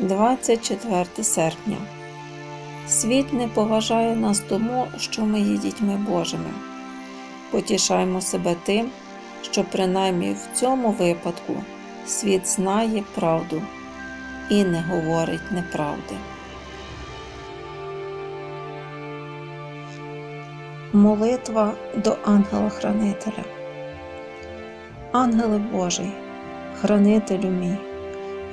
24 серпня. Світ не поважає нас тому, що ми є дітьми Божими. Потішаємо себе тим, що принаймні в цьому випадку світ знає правду і не говорить неправди. Молитва до ангела-хранителя. Ангеле Божий, хранителю мій,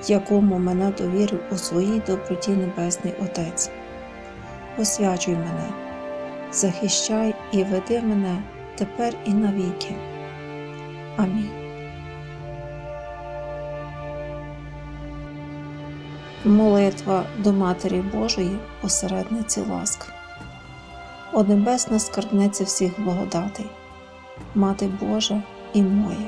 якому мене довірив у своїй доброті Небесний Отець. Освячуй мене, захищай і веди мене тепер і навіки. Амінь. Молитва до Матері Божої, посередниці ласк. О небесна скарбниця всіх благодатей, Мати Божа і моя,